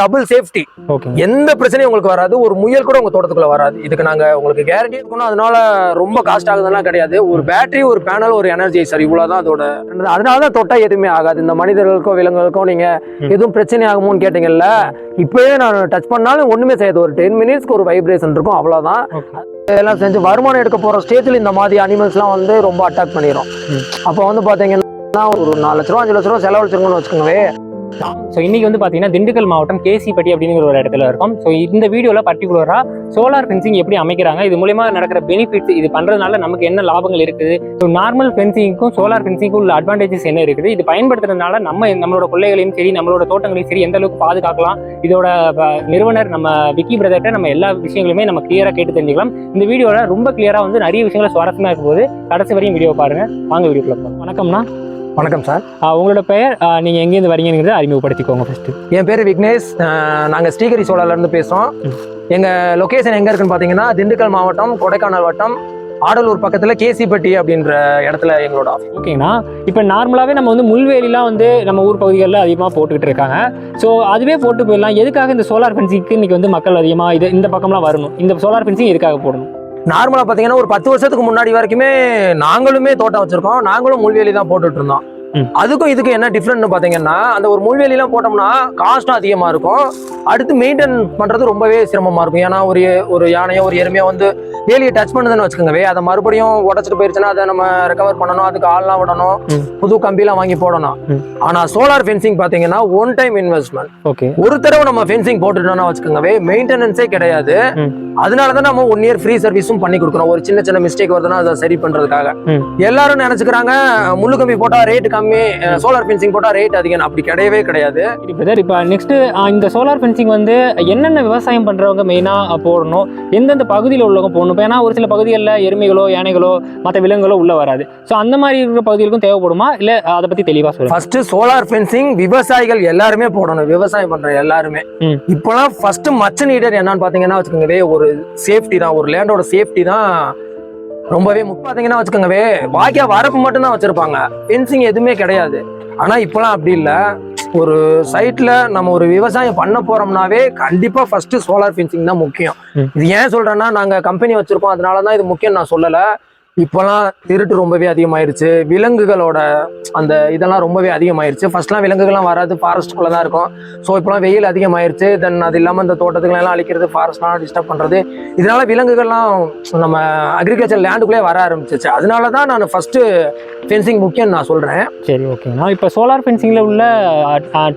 Double safety okay எந்த பிரச்சனையும் உங்களுக்கு வராது. ஒரு முயல் கூட உங்க தோட்டத்துக்குள்ள வராது. இதுக்கு நாங்க உங்களுக்கு கேரண்டி இருக்கணும் அதனால ரொம்ப காஸ்ட் ஆகுதுலாம் கிடையாது. ஒரு பேட்டரி ஒரு பேனல் ஒரு எனர்ஜி சார் இவ்வளவுதான் அதோட அதனால தான் தொட்டா எதுவுமே ஆகாது. இந்த மனிதர்களுக்கோ விலங்குகளுக்கோ நீங்க. எதுவும் பிரச்சனை ஆகுமோன்னு கேட்டீங்கல்ல இப்பவே நான் டச் பண்ணாலும் ஒண்ணுமே செய்யாது. ஒரு டென் மினிட்ஸ்க்கு ஒரு வைப்ரேஷன் இருக்கும். அவ்வளவுதான். இதெல்லாம் செஞ்சு வருமானம் எடுக்க போற ஸ்டேஜ்ல இந்த மாதிரி அனிமல்ஸ்லாம் வந்து ரொம்ப அட்டாக் பண்ணிடும். அப்போ வந்து பாத்தீங்கன்னா ஒரு நாலு லட்ச ரூபா அஞ்சு லட்ச ரூபா செலவழிச்சிருக்கோம்னு வச்சுக்கோங்களே ஸோ இன்னைக்கு வந்து பார்த்தீங்கன்னா திண்டுக்கல் மாவட்டம் கேசிப்பட்டி அப்படிங்கிற ஒரு இடத்துல இருக்கும். ஸோ இந்த வீடியோவில் பர்டிகுலராக சோலார் ஃபென்சிங் எப்படி அமைக்கிறாங்க இது மூலயமா நடக்கிற பெனிஃபிட்ஸ் இது பண்ணுறதுனால நமக்கு என்ன லாபங்கள் இருக்குது? ஸோ நார்மல் ஃபென்சிங்க்கும் சோலார் ஃபென்சிங்க்கும் உள்ள அட்வான்டேஜஸ் என்ன இருக்குது? இது பயன்படுத்துறதுனால நம்ம நம்மளோட கொள்ளைகளையும் சரி நம்மளோட தோட்டங்களையும் சரி எந்த அளவுக்கு பாதுகாக்கலாம்? இதோட நிறுவனர் நம்ம விக்கி பிரதர்கிட்ட நம்ம எல்லா விஷயங்களுமே நம்ம கிளியராக கேட்டு தெரிஞ்சுக்கலாம். இந்த வீடியோவில் ரொம்ப கிளியராக வந்து நிறைய விஷயங்கள் சுவாரஸ்யமாக இருக்கும்போது கடைசி வரையும் வீடியோ பாருங்க. வாங்க வீடியோக்குள்ள வணக்கம்னா வணக்கம் சார். உங்களோட பெயர் ஆஹ் நீங்க எங்கேருந்து வரீங்கிறத அறிமுகப்படுத்திக்கோங்க ஃபர்ஸ்ட் என் பேர் விக்னேஷ். அஹ் நாங்க ஸ்ரீகரி சோழால இருந்து பேசுறோம். ம். எங்க இருக்குன்னு பாத்தீங்கன்னா திண்டுக்கல் மாவட்டம் கொடைக்கானல் வட்டம் ஆடலூர் பக்கத்துல கேசிப்பட்டி அப்படின்ற இடத்துல எங்களோட. ஓகேங்கண்ணா இப்போ நார்மலாகவே நம்ம வந்து முள்வேலிலாம் வந்து நம்ம ஊர் பகுதிகளில் அதிகமாக போட்டுக்கிட்டு இருக்காங்க. ஸோ அதுவே போட்டு போயிடலாம். எதுக்காக இந்த சோலார் ஃபென்சிங்க்கு இன்னைக்கு வந்து மக்கள் அதிகமாக இது இந்த பக்கம்லாம் வரணும்? இந்த சோலார் ஃபென்சிங் எதுக்காக போடணும்? நார்மலாக பார்த்தீங்கன்னா ஒரு பத்து வருஷத்துக்கு முன்னாடி வரைக்குமே நாங்களுமே தோட்டம் வச்சுருக்கோம். நாங்களும் முள்வேலி தான் போட்டுட்ருந்தோம் அதுக்கும் இதுக்கும் என்ன டிஃப்ரெண்ட்னு பாத்தீங்கன்னா அந்த ஒரு முள்வேலி எல்லாம் போட்டோம்னா காஸ்டும் அதிகமா இருக்கும். அடுத்து மெயின்டைன் பண்றது ரொம்பவே சிரமமா இருக்கும். ஏன்னா ஒரு ஒரு யானையோ ஒரு எருமையோ வந்து வேலியை டச் பண்ணுதுன்னு வச்சுக்கோங்கவே அதை மறுபடியும் உடச்சிட்டு போயிருச்சுன்னா அதை நம்ம ரெக்கவர் பண்ணணும் அதுக்கு ஆள்லாம் விடணும். புது கம்பிலாம் வாங்கி போடணும். ம். ஆனா சோலார் ஃபென்சிங் பாத்தீங்கன்னா ஒன் டைம் இன்வெஸ்ட்மெண்ட் ஓகே. ஒரு தடவை நம்ம ஃபென்சிங் போட்டுட்டோம்னா வச்சுக்கோங்கவே மெயின்டெனன்ஸே கிடையாது. அதனால தான் நம்ம ஒன் இயர் ஃப்ரீ சர்வீஸும் பண்ணி கொடுக்குறோம் ஒரு சின்ன சின்ன மிஸ்டேக் வருதுன்னா அதை சரி பண்றதுக்காக. ம். எல்லாரும் நினைச்சுக்கிறாங்க முள்ளு கம்பி போட்டா ரேட் கம்மி சோலார் ஃபென்சிங் போட்டா ரேட் அதிகம். அப்படி கிடையவே கிடையாது. பிரதர் இப்போ நெக்ஸ்ட் இந்த சோலார் ஃபென்சிங் வந்து என்னென்ன விவசாயம் பண்ணுறவங்க மெயினாக போடணும். எந்தெந்த பகுதியில் உள்ளவங்க போடணும். இப்போ ஏன்னா ஒரு சில பகுதிகளில் எருமைகளோ யானைகளோ மற்ற விலங்குகளோ உள்ளே வராது. ஸோ அந்த மாதிரி இருக்கிற பகுதிகளுக்கும் தேவைப்படுமா? இல்லை அதை பற்றி தெளிவாக சொல்லுங்கள் ஃபர்ஸ்ட் சோலார் ஃபென்சிங் விவசாயிகள் எல்லாருமே போடணும். விவசாயம் பண்ற எல்லாருமே. இப்போலாம் ஃபர்ஸ்ட் மச்ச நீடர் என்னன்னு பாத்தீங்கன்னா வச்சுக்கோங்கவே ஒரு சேஃப்டி தான். ஒரு லேண்டோட சேஃப்டி தான் ரொம்பவே முக்கியம் பாத்தீங்கன்னா வச்சுக்கோங்கவே. வாக்கியா வரப்பு மட்டும் தான் வச்சிருப்பாங்க. ஃபென்சிங் எதுவுமே கிடையாது. ஆனா இப்போலாம் அப்படி இல்ல. ஒரு சைட்ல நம்ம ஒரு விவசாயம் பண்ண போறோம்னாவே கண்டிப்பா ஃபர்ஸ்ட் சோலார் ஃபென்சிங் தான் முக்கியம். இது ஏன் சொல்றேன்னா நாங்க கம்பெனி வச்சிருக்கோம். அதனால தான் இது முக்கியம் நான் சொல்லல. இப்போலாம் திருட்டு ரொம்பவே அதிகமாயிருச்சு. விலங்குகளோட அந்த இதெல்லாம் ரொம்பவே அதிகமாயிருச்சு. ஃபர்ஸ்ட்லாம் விலங்குகள்லாம் வராது ஃபாரஸ்ட்டுக்குள்ளே தான் இருக்கும். ஸோ இப்போலாம் வெயில் அதிகமாயிருச்சு. தென் அது இல்லாமல் இந்த தோட்டத்துக்கெல்லாம் அழிக்கிறது ஃபாரஸ்ட்லாம் டிஸ்டர்ப் பண்ணுறது இதனால விலங்குகள்லாம் நம்ம அக்ரிகல்ச்சர் லேண்டுக்குள்ளே வர ஆரம்பிச்சிச்சு அதனால தான் நான் ஃபஸ்ட்டு ஃபென்சிங் முக்கியம் நான் சொல்கிறேன் சரி ஓகேண்ணா இப்போ சோலார் ஃபென்சிங்கில் உள்ள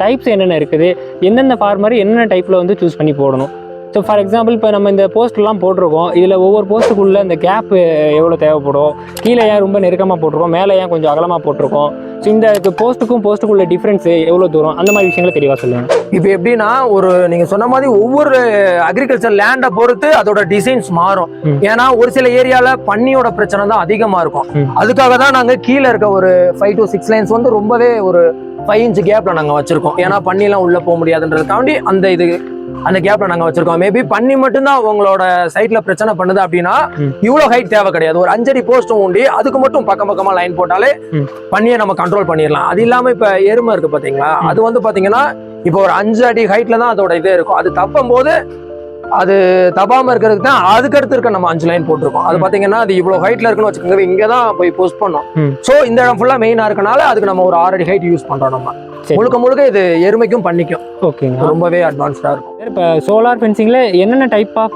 டைப்ஸ் என்னென்ன இருக்குது? எந்தெந்த ஃபார்மர் என்னென்ன டைப்பில் வந்து சூஸ் பண்ணி போடணும்? ஸோ ஃபார் எக்ஸாம்பிள் இப்போ நம்ம இந்த போஸ்ட்லாம் போட்டிருக்கோம். இதில் ஒவ்வொரு போஸ்ட்டுக்குள்ளே இந்த கேப் எவ்வளோ தேவைப்படும்? கீழே ஏன் ரொம்ப நெருக்கமாக போட்டிருக்கோம்? மேலே ஏன் கொஞ்சம் அகலமாக போட்டிருக்கோம்? ஸோ இந்த போஸ்ட்டுக்கும் போஸ்ட்டுக்குள்ள டிஃப்ரென்ஸு எவ்வளோ தூரம்? அந்த மாதிரி விஷயங்களை தெளிவாக சொல்லுங்கள் இப்போ எப்படின்னா ஒரு நீங்க சொன்ன மாதிரி ஒவ்வொரு அக்ரிகல்ச்சர் லேண்டை பொறுத்து அதோட டிசைன்ஸ் மாறும். ஏன்னா ஒரு சில ஏரியால பன்னியோட பிரச்சனை தான் அதிகமா இருக்கும். அதுக்காக தான் நாங்க கீழே இருக்க ஒரு ஃபைவ் டு சிக்ஸ் லைன்ஸ் வந்து ரொம்பவே ஒரு ஃபைவ் இன்ச் கேப்ல நாங்க வச்சிருக்கோம். ஏன்னா பன்னிலாம் உள்ள போக முடியாதுன்றதுக்காண்டி அந்த இது அந்த கேப்ல நாங்க வச்சிருக்கோம் மேபி பன்னி மட்டும்தான் உங்களோட சைட்ல பிரச்சனை பண்ணுது அப்படின்னா. இவ்வளவு ஹைட் தேவை கிடையாது ஒரு அஞ்சடி போஸ்டும் உண்டி அதுக்கு மட்டும் பக்கம் பக்கமா லைன் போட்டாலே. பன்னியை நம்ம கண்ட்ரோல் பண்ணிடலாம் அது இல்லாம இப்ப எருமை இருக்கு பாத்தீங்களா. அது வந்து பாத்தீங்கன்னா இப்போ ஒரு அஞ்சு அடி ஹைட்ல தான் அதோட இதே இருக்கும் அது தப்பும் போது அது தப்பாம இருக்கிறதுக்கு தான் அதுக்கு அடுத்து இருக்க நம்ம அஞ்சு லைன் போட்டிருக்கோம் அது. பாத்தீங்கன்னா அது இவ்வளவு ஹைட்ல இருக்குன்னு வச்சுக்கோங்க இங்க தான் போய் போஸ்ட் பண்ணோம். சோ இந்த இடம் ஃபுல்லா மெயினா இருக்கனால அதுக்கு நம்ம ஒரு ஆறு அடி ஹைட் யூஸ் பண்றோம் நம்ம. முழுக்க முழுக்க இது எருமைக்கும் பண்ணிக்கும். ஓகேங்க. ரொம்பவே அட்வான்ஸ்டா இருக்கும். இப்போ சோலார் ஃபென்சிங்கில் என்னென்ன டைப் ஆஃப்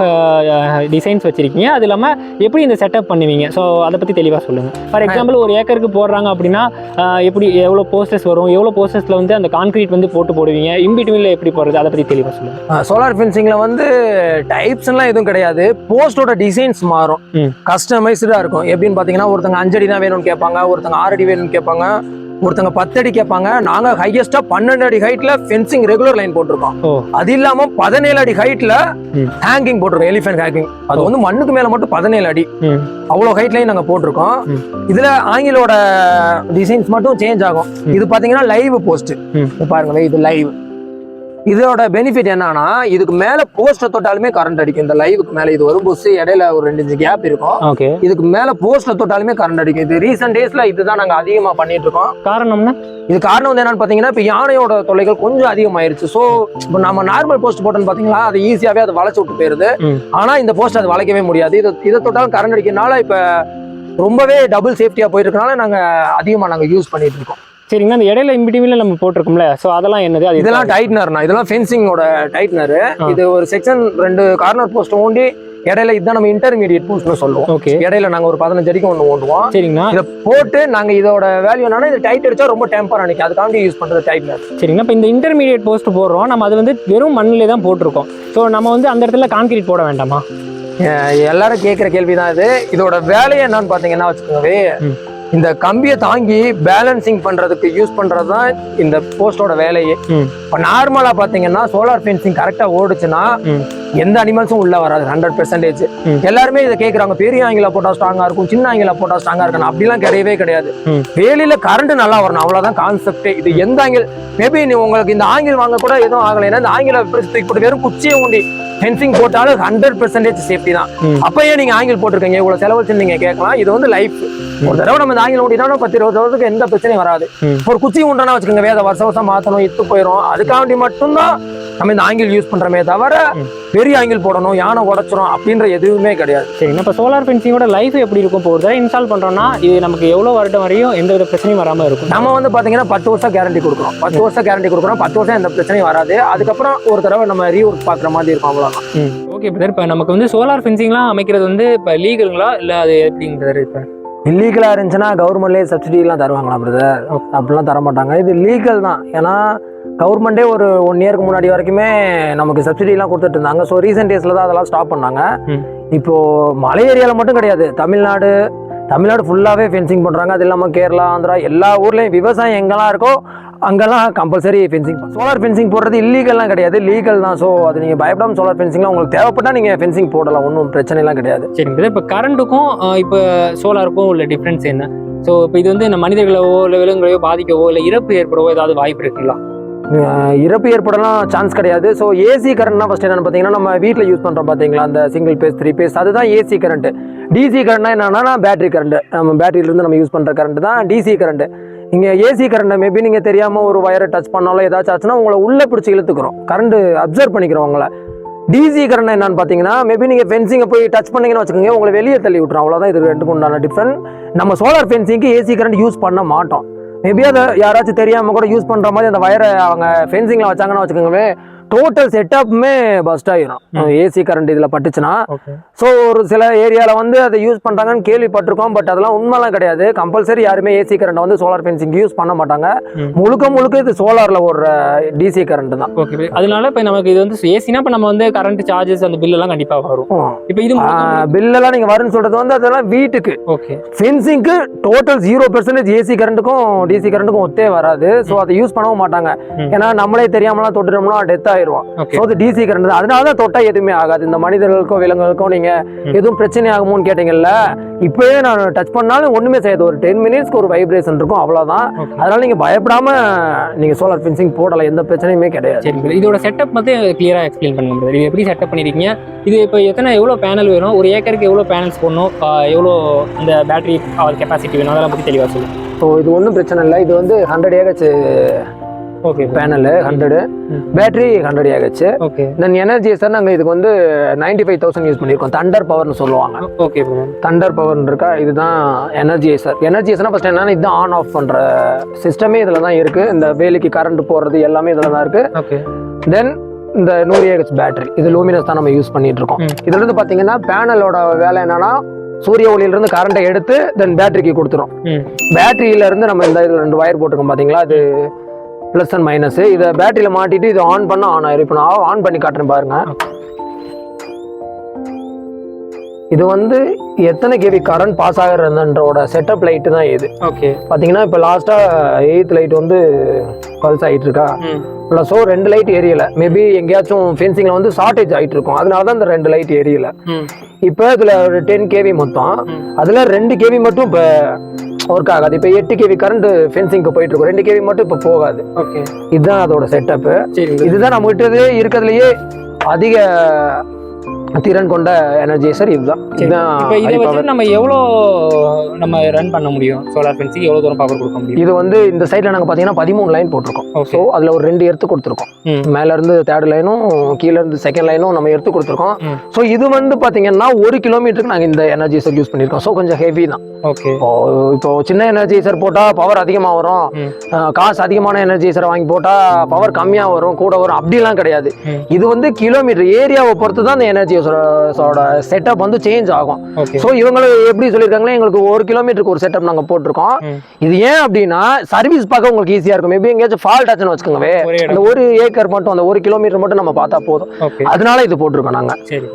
டிசைன்ஸ் வச்சுருக்கீங்க? அது இல்லாமல் எப்படி இந்த செட்டப் பண்ணுவீங்க? ஸோ அதை பற்றி தெளிவாக சொல்லுங்கள் ஃபார் எக்ஸாம்பிள் ஒரு ஏக்கருக்கு போடுறாங்க அப்படின்னா எப்படி எவ்வளோ போஸ்டர்ஸ் வரும்? எவ்வளோ போஸ்டர்ஸில் வந்து அந்த கான்கிரீட் வந்து போட்டு போடுவீங்க? இன்பிட்வீனில் எப்படி போடுறது? அதை பற்றி தெளிவாக சொல்லுங்கள் சோலார் ஃபென்சிங்ல வந்து டைப்ஸ் எல்லாம் எதுவும் கிடையாது. போஸ்டோட டிசைன்ஸ் மாறும். ம். கஸ்டமைஸ்டா இருக்கும். எப்படின்னு பாத்தீங்கன்னா ஒருத்தங்க அஞ்சடி தான் வேணும்னு கேட்பாங்க ஒருத்தங்க ஆறு அடி வேணும்னு கேட்பாங்க. ஒருத்தங்க பத்து அடி கேட்பாங்க நாங்க ஹையஸ்டா பன்னெண்டு அடி ஹைட்ல ஃபென்சிங் ரெகுலர் லைன் போட்டிருக்கோம். அது இல்லாம பதினேழு அடி ஹைட்ல. ஹேங்கிங் போட்டிருக்கோம் எலிஃபென்ட் ஹேங்கிங் அது வந்து மண்ணுக்கு மேல மட்டும் பதினேழு அடி. அவ்வளவு ஹைட்லயும் நாங்க போட்டிருக்கோம். இதுல ஆங்கிலோட டிசைன்ஸ் மட்டும் சேஞ்ச் ஆகும். இது பாத்தீங்கன்னா லைவ் போஸ்ட். பாருங்களேன் இது லைவ் இதோட பெனிஃபிட் என்னன்னா இதுக்கு மேல போஸ்ட்டை தொட்டாலுமே கரண்ட் அடிக்கும். இந்த லைவுக்கு மேல இது வரும் புஸ் இடையில ஒரு ரெண்டு இன்ச்சு கேப் இருக்கும். ஓகே இதுக்கு மேல போஸ்ட்ல தொட்டாலுமே கரண்ட் அடிக்கும். இது ரீசெண்ட் டேஸ்ல இதுதான் நாங்க அதிகமா பண்ணிட்டு இருக்கோம். காரணம்னா இது காரணம் வந்து என்னன்னு பாத்தீங்கன்னா இப்ப யானையோட தொல்லைகள் கொஞ்சம் அதிகமாயிருச்சு. சோ இப்போ நம்ம நார்மல் போஸ்ட் போட்டோம்னு பாத்தீங்களா அது ஈஸியாவே அது வளைச்சு விட்டு போயிருது. ஆனா இந்த போஸ்ட் அது வளைக்கவே முடியாது. இது இதை தொட்டாலும் கரண்ட் அடிக்கிறதுனால இப்ப ரொம்பவே டபுள் சேஃப்டியா போயிட்டு இருக்கனால நாங்க அதிகமா நாங்க யூஸ் பண்ணிட்டு இருக்கோம். சரிங்கண்ணா அந்த இடையில இன்பிடிவில நம்ம போட்டிருக்கோம்ல. ஸோ அதெல்லாம் என்னது? அது இதெல்லாம் டைட்னர்னா இதெல்லாம் ஃபென்சிங்கோட டைட்னர். இது ஒரு செக்ஷன் ரெண்டு கார்னர் போஸ்ட் ஓண்டி இடையில இதுதான் நம்ம இன்டர்மீடியட் போஸ்ட்னு சொல்லுவோம். ஓகே இடையில நாங்க ஒரு பதினஞ்சு அடிக்கு ஒன்று ஓண்டுவோம். சரிங்கண்ணா இதை போட்டு நாங்க இதோட வேல்யூ என்னன்னா இது டைட் அடிச்சா ரொம்ப டெம்பர் அன்னைக்கு அதுக்காண்டி யூஸ் பண்றது டைட்னர் சரிங்கண்ணா இப்போ இந்த இன்டர்மீடியட் போஸ்ட் போடுறோம். நம்ம அது வந்து வெறும் மண்ணிலே தான் போட்டிருக்கோம். ஸோ நம்ம வந்து அந்த இடத்துல கான்கிரீட் போட வேண்டாமா? எல்லாரும் கேட்குற கேள்விதான் இது. இதோட வேலையை என்னன்னு பாத்தீங்கன்னா வச்சுக்கோங்கவே ம். இந்த கம்பியை தாங்கி பேலன்சிங் பண்றதுக்கு யூஸ் பண்றது தான் இந்த போஸ்டோட வேலையே. இப்போ நார்மலா பாத்தீங்கன்னா சோலார் ஃபென்சிங் கரெக்டா ஓடுச்சுன்னா. எந்த அனிமல்ஸும் உள்ள வராது ஹண்ட்ரட் பெர்சன்டேஜ். எல்லாருமே இதை கேட்குறாங்க பெரிய ஆங்கில போட்டா ஸ்ட்ராங்கா இருக்கும் சின்ன ஆங்கில போட்டா ஸ்ட்ராங்கா இருக்கணும். அப்படிலாம் கிடையவே கிடையாது. வேலியில கரண்ட் நல்லா வரணும். அவ்வளவுதான் கான்செப்டே இது எந்த ஆங்கில் மேபி நீ உங்களுக்கு இந்த ஆங்கில் வாங்க கூட எதுவும் ஆகலை. ஏன்னா இந்த ஆங்கில தூக்கி போட்டு வெறும் குச்சியை ஊண்டி ஃபென்சிங் போட்டாலும் ஹண்ட்ரட் பெர்சன்டேஜ் சேஃப்டி தான். ம். அப்ப ஏன் நீங்க ஆங்கில் போட்டிருக்கீங்க? இவ்வளவு செலவழிச்சு நீங்க கேட்கலாம். இது வந்து லைஃப் ஒரு தடவை நம்ம இந்த ஆங்கில் ஊட்டினா பத்து இருபது வருஷத்துக்கு எந்த பிரச்சனையும் வராது. ஒரு குச்சி உண்டானா வச்சுக்கோங்க வேத வருஷம் வருஷம் மாத்தணும் இத்து போயிடும் அதுக்காண்டி மட்டும்தான் நம்ம இந்த ஆங்கில் யூஸ் பண்றோமே தவிர. பெரிய ஆங்கில் போடணும் யானை உடைச்சிரும் அப்படின்ற எதுவுமே கிடையாது. சரிங்கண்ணா இப்போ சோலார் ஃபென்சிங்கோட லைஃப் எப்படி இருக்கும்? தடவை இன்ஸ்டால் பண்ணுறோம்னா இது நமக்கு எவ்வளோ வருடம் வரையும் எந்த வித பிரச்சனையும் வராமல் இருக்கும். நம்ம வந்து பாத்தீங்கன்னா பத்து வருஷம் கேரண்டி கொடுக்குறோம். பத்து வருஷம் கேரண்டி கொடுக்குறோம். பத்து வருஷம் எந்த பிரச்சனையும் வராது. அதுக்கப்புறம் ஒரு தடவை நம்ம ரீஒர்க் பாக்குற மாதிரி இருக்கும் அவ்வளவுதான். ஓகே பிரதர் இப்போ நமக்கு வந்து சோலார் ஃபென்சிங்லாம் அமைக்கிறது வந்து இப்போ லீகலுங்களா இல்லை அது எப்படிங்க பிரதர் இப்போ இல்லீகலா இருந்துச்சுன்னா கவர்மெண்ட்லேயே சப்சிடி எல்லாம் தருவாங்களா பிரதர் அப்படிலாம் தர மாட்டாங்க இது லீகல் தான். ஏன்னா கவர்மெண்டே ஒரு ஒன் இயருக்கு முன்னாடி வரைக்குமே நமக்கு சப்சிடி எல்லாம் கொடுத்துட்டு இருந்தாங்க. ஸோ ரீசெண்ட் டேஸ்ல தான் அதெல்லாம் ஸ்டாப் பண்ணாங்க. ம். இப்போ மலை ஏரியாவில் மட்டும் கிடையாது. தமிழ்நாடு தமிழ்நாடு ஃபுல்லாகவே ஃபென்சிங் பண்ணுறாங்க அது இல்லாமல் கேரளா ஆந்திரா எல்லா ஊர்லேயும் விவசாயம் எங்கெல்லாம் இருக்கோ அங்கெல்லாம் கம்பல்சரி ஃபென்சிங் சோலார் ஃபென்சிங் போடுறது இல்லீகல்லாம் கிடையாது. லீகல் தான். ஸோ அது நீங்கள் பயப்படாம சோலார் ஃபென்சிங்லாம் உங்களுக்கு தேவைப்பட்டா நீங்கள் ஃபென்சிங் போடலாம். ஒன்றும் பிரச்சனைலாம் கிடையாது. சரிங்க இப்போ கரண்ட்டுக்கும் இப்போ சோலாருக்கும் உள்ள டிஃப்ரென்ஸ் என்ன? ஸோ இப்போ இது வந்து இந்த மனிதர்களோ இல்லை விலங்குகளையோ பாதிக்கவோ இல்லை இறப்பு ஏற்படவோ ஏதாவது வாய்ப்பு இருக்குங்களா? இறப்பு ஏற்படலாம் சான்ஸ் கிடையாது. ஸோ ஏசி கரண்ட்னா ஃபஸ்ட் என்னென்னு பார்த்தீங்கன்னா நம்ம வீட்டில் யூஸ் பண்ணுறோம் பார்த்தீங்களா? அந்த சிங்கிள் பேஸ் த்ரீ பேஸ் அதுதான் ஏசி கரண்ட் டிசி கரண்ட்னா என்னென்னா பேட்டரி கரண்ட் நம்ம பேட்டரியிலேருந்து நம்ம யூஸ் பண்ணுற கரண்ட் தான் டிசி கரண்ட் இங்கே ஏசி கரண்ட்டை மேபி நீங்கள் தெரியாமல் ஒரு ஒயரை டச் பண்ணாலும் ஏதாச்சும் ஆச்சுன்னா உங்களை உள்ளே பிடிச்சி இழுத்துக்கிறோம். கரண்ட் அப்சர்வ் பண்ணிக்கிறோம் உங்களை. டிசி கரண்ட் என்னன்னு பார்த்தீங்கன்னா மேபி நீங்கள் ஃபென்சிங்கை போய் டச் பண்ணிங்கன்னு வச்சுக்கோங்க உங்களை வெளியே தள்ளி விட்றோம் அவ்வளோதான் இது ரெண்டுக்கு உண்டான டிஃப்ரெண்ட் நம்ம சோலார் ஃபென்சிங்க்கு ஏசி கரண்ட் யூஸ் பண்ண மாட்டோம். மேபி அதை யாராச்சும் தெரியாமல் கூட யூஸ் பண்ணுற மாதிரி அந்த வயரை அவங்க ஃபென்சிங்கில் வச்சாங்கன்னு வச்சுக்கோங்களேன். டோட்டல் செட்டப்புமே பஸ்ட் ஆகிரும் ஏசி கரண்ட் இதில் பட்டுச்சுன்னா. ஸோ ஒரு சில ஏரியாவில் வந்து அதை யூஸ் பண்ணுறாங்கன்னு கேள்விப்பட்டிருக்கோம். பட் அதெல்லாம் உண்மைலாம் கிடையாது. கம்பல்சரி யாருமே ஏசி கரண்ட் வந்து சோலார் ஃபென்சிங் யூஸ் பண்ண மாட்டாங்க. முழுக்க முழுக்க இது சோலாரில் ஓடுற டிசி கரண்ட் தான். ஓகே அதனால இப்போ நமக்கு இது வந்து ஏசினா இப்போ நம்ம வந்து கரண்ட் சார்ஜஸ் அந்த பில் எல்லாம் கண்டிப்பாக வரும் இப்போ இது பில்லெல்லாம் நீங்கள் வரும்னு சொல்கிறது வந்து அதெல்லாம் வீட்டுக்கு. ஓகே ஃபென்சிங்க்கு டோட்டல் ஜீரோ பெர்சன்டேஜ் ஏசி கரண்ட்டுக்கும் டிசி கரண்ட்டுக்கும் ஒத்தே வராது. ஸோ அதை யூஸ் பண்ணவும் மாட்டாங்க. ஏன்னா நம்மளே தெரியாமலாம் தொட்டுட்டோம்னா டெத் ஆயிடுவோம் அது டிசி கரண்ட் தான். அதனால தான் தொட்டா எதுவுமே ஆகாது. இந்த மனிதர்களுக்கோ விலங்குகளுக்கோ நீங்க. எதுவும் பிரச்சனை ஆகுமோன்னு கேட்டீங்கல்ல இப்பயே நான் டச் பண்ணாலும் ஒண்ணுமே செய்யாது. ஒரு டென் மினிட்ஸ்க்கு ஒரு வைப்ரேஷன் இருக்கும் அவ்வளவுதான். அதனால நீங்க பயப்படாம நீங்க சோலார் ஃபென்சிங் போடலாம் எந்த பிரச்சனையுமே கிடையாது. இதோட செட்டப் மட்டும் கிளியராக எக்ஸ்பிளைன் பண்ணுங்க brother. இது எப்படி செட்டப் பண்ணிருக்கீங்க? இது இப்போ எத்தனை எவ்வளோ பேனல் வேணும்? ஒரு ஏக்கருக்கு எவ்வளோ பேனல்ஸ் போடணும்? எவ்வளோ அந்த பேட்டரி கெப்பாசிட்டி வேணும்? அதெல்லாம் பற்றி தெளிவாக சொல்லுங்க. ஸோ இது ஒன்றும் பிரச்சனை இல்லை. இது வந்து ஹண்ட்ரட் ஓகே பேனல் ஹண்ட்ரடு ம். Battery hundred AH okay then energy sir நாங்கள் இதுக்கு வந்து நைன்டி ஃபைவ் தௌசண்ட் யூஸ் பண்ணியிருக்கோம் தண்டர் பவர்னு சொல்லுவாங்க. ஓகே. தண்டர் பவர் இருக்கா? இதுதான் எனர்ஜியேசர் எனர்ஜியேசர்னா ஃபர்ஸ்ட் என்னன்னா இதுதான் ஆன் ஆஃப் பண்ற சிஸ்டமே இதுல தான் இருக்கு. இந்த வேலிக்கு கரண்ட் போடுறது எல்லாமே இதுல தான் இருக்கு. ஓகே தென் இந்த நூறு ஏஹெச் பேட்டரி இது லூமினஸ் தான் நம்ம யூஸ் பண்ணிட்டு இருக்கோம். ம். இதுல இருந்து பாத்தீங்கன்னா பேனலோட வேலை என்னன்னா சூரிய ஒளியில இருந்து கரண்ட்டை எடுத்து தென் பேட்டரிக்கு கொடுத்துரும். பேட்டரியில இருந்து நம்ம இந்த ரெண்டு வயர் போட்டிருக்கோம் பாத்தீங்களா? அது ப்ளஸ் அண்ட் மைனஸ் இதை பேட்டரியில மாட்டிட்டு இது ஆன் பண்ண ஆன் ஆயிரும். இப்போ நான் ஆன் பண்ணி காட்டுறேன் பாருங்க. இது வந்து எத்தனை கேவி கரண்ட் பாஸ் ஆகுறதுன்றோட செட்டப் லைட்டு தான் இது. ஓகே பார்த்தீங்கன்னா இப்போ லாஸ்ட்டாக எயித் லைட் வந்து பல்ஸ் ஆகிட்டு இருக்கா? ப்ளஸோ ரெண்டு லைட் எரியல. மேபி எங்கேயாச்சும் ஃபென்சிங்கில் வந்து ஷார்ட்டேஜ் ஆகிட்டு இருக்கும். அதனால தான் இந்த ரெண்டு லைட் எரியல. இப்போ இதில் ஒரு டென் கேவி மொத்தம். அதில் ரெண்டு கேவி மட்டும் இப்போ ஒர்க் ஆகாது. இப்போ எட்டு கேவி கரண்ட் ஃபென்சிங்க்கு போயிட்டு இருக்கும் ரெண்டு கேவி மட்டும் இப்போ போகாது. ஓகே இதுதான் அதோட செட்டப்பு இதுதான் நம்ம கிட்டது இருக்கிறதுலயே அதிக திறன் கொண்ட எனர்ஜைசர் இதுதான். இதுதான் இப்போ இதை. வச்சு நம்ம எவ்வளோ நம்ம ரன் பண்ண முடியும்? சோலார் ஃபென்சிங் எவ்வளோ தூரம் பவர் கொடுக்க முடியும்? இது வந்து இந்த சைடில் நாங்கள் பார்த்தீங்கன்னா பதிமூணு லைன் போட்டிருக்கோம். ஸோ அதில் ஒரு ரெண்டு எடுத்து கொடுத்துருக்கோம். ம். மேல இருந்து தேர்ட் லைனும் கீழ இருந்து செகண்ட் லைனும் நம்ம எடுத்து கொடுத்துருக்கோம். ஸோ இது வந்து பார்த்தீங்கன்னா ஒரு கிலோமீட்டருக்கு நாங்கள் இந்த எனர்ஜைசர் யூஸ் பண்ணியிருக்கோம். ஸோ கொஞ்சம் ஹெவி தான். ஓகே இப்போ சின்ன எனர்ஜைசர் போட்டால் பவர் அதிகமாக வரும். காசு அதிகமான எனர்ஜைசரை வாங்கி போட்டால் பவர் கம்மியாக வரும். கூட வரும். அப்படிலாம் கிடையாது. இது வந்து கிலோமீட்டர் ஏரியாவை பொறுத்து தான் அந்த எனர்ஜைசரோட செட்டப் வந்து சேஞ்ச் ஆகும். ஸோ இவங்க எப்படி சொல்லியிருக்காங்களே எங்களுக்கு ஒரு கிலோமீட்டருக்கு ஒரு செட்டப் நாங்கள் போட்டிருக்கோம். இது ஏன் அப்படின்னா சர்வீஸ் பார்க்க உங்களுக்கு ஈஸியாக இருக்கும். மேபி எங்கேயாச்சும் ஃபால்ட் ஆச்சுன்னு இடம். அந்த ஒரு ஏக்கர் மட்டும் அந்த ஒரு கிலோமீட்டர் மட்டும் நம்ம பார்த்தா போதும். அதனால இது போட்டிருக்கோம் நாங்கள் சரி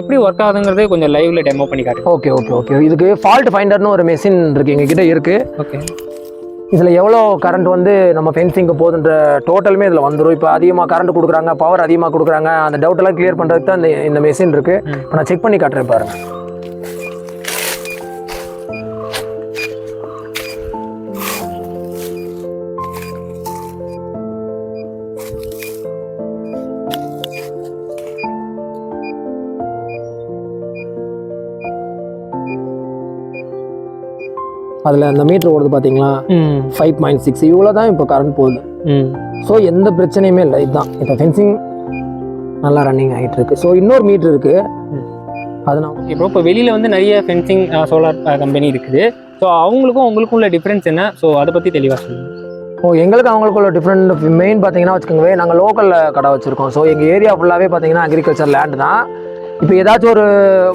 எப்படி ஒர்க் ஆகுதுங்கிறது கொஞ்சம் லைவ்ல டெமோ பண்ணி காட்டுங்க. ஓகே ஓகே ஓகே இதுக்கு ஃபால்ட் ஃபைண்டர்னு ஒரு மெஷின் இருக்கு எங்ககிட்ட இருக்கு. ஓகே இதில் எவ்வளோ கரண்ட் வந்து நம்ம ஃபென்சிங்க்கு போகுதுன்ற டோட்டலுமே இதில் வந்துடும் இப்போ அதிகமாக கரண்ட் கொடுக்குறாங்க பவர் அதிகமாக கொடுக்குறாங்க அந்த டவுட் எல்லாம் கிளியர் பண்ணுறதுக்கு தான் இந்த இந்த மெஷின் இருக்கு. ம். இப்போ நான் செக் பண்ணி காட்டுறேன் பாருங்க. அதில் அந்த மீட்டர் ஓடுது பார்த்தீங்களா ஃபைவ் பாயிண்ட் சிக்ஸ் இவ்வளோ தான் இப்போ கரண்ட் போகுது. ம். ஸோ எந்த பிரச்சனையுமே இல்லை. இதுதான். இப்போ ஃபென்சிங் நல்லா ரன்னிங் ஆகிட்டு இருக்கு. ஸோ இன்னொரு மீட்டர் இருக்கு. ம். அது நான் ப்ரோ இப்போ வெளியில் வந்து நிறைய ஃபென்சிங் சோலார் கம்பெனி இருக்குது. ஸோ அவங்களுக்கும் உங்களுக்கும் உள்ள டிஃப்ரென்ஸ் என்ன? ஸோ அதை பற்றி தெளிவாக சொல்லுங்கள் ஓ எங்களுக்கு அவங்களுக்குள்ள டிஃப்ரெண்ட் மெயின் பார்த்தீங்கன்னா வச்சுக்கோங்க நாங்கள் லோக்கலில் கடை வச்சுருக்கோம். ஸோ எங்கள் ஏரியா ஃபுல்லாகவே பார்த்தீங்கன்னா அக்ரிகல்ச்சர் லேண்ட் தான். இப்போ ஏதாச்சும் ஒரு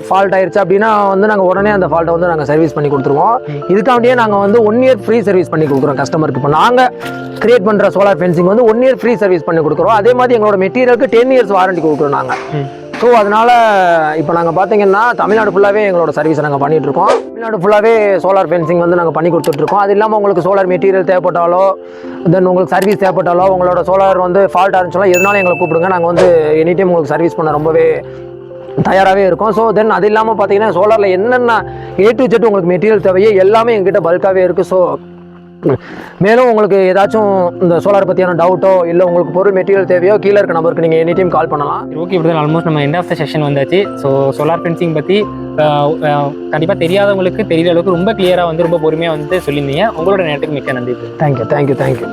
ஃபால்ட் ஆயிருச்சு அப்படின்னா வந்து நாங்கள் உடனே அந்த ஃபால்ட்டை வந்து நாங்கள் சர்வீஸ் பண்ணி கொடுத்துருவோம். இதுக்காண்டியே நாங்கள் வந்து ஒன் இயர் ஃப்ரீ சர்வீஸ் பண்ணி கொடுக்குறோம் கஸ்டமருக்கு இப்போ நாங்கள் கிரியேட் பண்ணுற சோலார் ஃபென்சிங் வந்து ஒன் இயர் ஃப்ரீ சர்வீஸ் பண்ணி கொடுக்குறோம். அதே மாதிரி எங்களோட மெட்டீரியலுக்கு டென் இயர்ஸ் வாரண்டி கொடுக்குறோம் நாங்கள் ஸோ அதனால இப்போ நாங்கள் பார்த்தீங்கன்னா தமிழ்நாடு ஃபுல்லாகவே எங்களோட சர்வீஸை நாங்கள் பண்ணிகிட்ருக்கோம் இருக்கோம் தமிழ்நாடு ஃபுல்லாகவே சோலார் ஃபென்சிங் வந்து நாங்கள் பண்ணி கொடுத்துட்ருக்கோம் அது இல்லாமல் உங்களுக்கு சோலார் மெட்டீரியல் தேவைப்பட்டாலோ தென் உங்களுக்கு சர்வீஸ் தேவைப்பட்டாலோ உங்களோட சோலார் வந்து ஃபால்ட் ஆரம்பிச்சாலும் எதனால எங்களை கூப்பிடுங்க. நாங்கள் வந்து எனி டைம் உங்களுக்கு சர்வீஸ் பண்ண ரொம்பவே தயாராகவே இருக்கும். ஸோ தென் அது இல்லாமல் பார்த்தீங்கன்னா சோலாரில் என்னென்ன ஏ டு ஜெட் உங்களுக்கு மெட்டீரியல் தேவையோ எல்லாமே எங்ககிட்ட பல்காகவே இருக்குது ஸோ மேலும் உங்களுக்கு ஏதாச்சும் இந்த சோலார் பற்றியான டவுட்டோ இல்லை உங்களுக்கு பொருள் மெட்டீரியல் தேவையோ கீழே இருக்க நம்பருக்கு நீங்கள் எனி டைம் கால் பண்ணலாம். ஓகே இப்படி ஆல்மோஸ்ட் நம்ம எண்ட் ஆஃப் த செஷன் வந்தாச்சு. ஸோ சோலார் ஃபென்சிங் பற்றி கண்டிப்பாக தெரியாதவங்களுக்கு தெரியிற அளவுக்கு ரொம்ப கிளியராக வந்து ரொம்ப பொறுமையாக வந்து சொல்லியிருந்தீங்க. உங்களோட நேரத்துக்கு மிக்க நன்றி தேங்க்யூ தேங்க்யூ தேங்க்யூ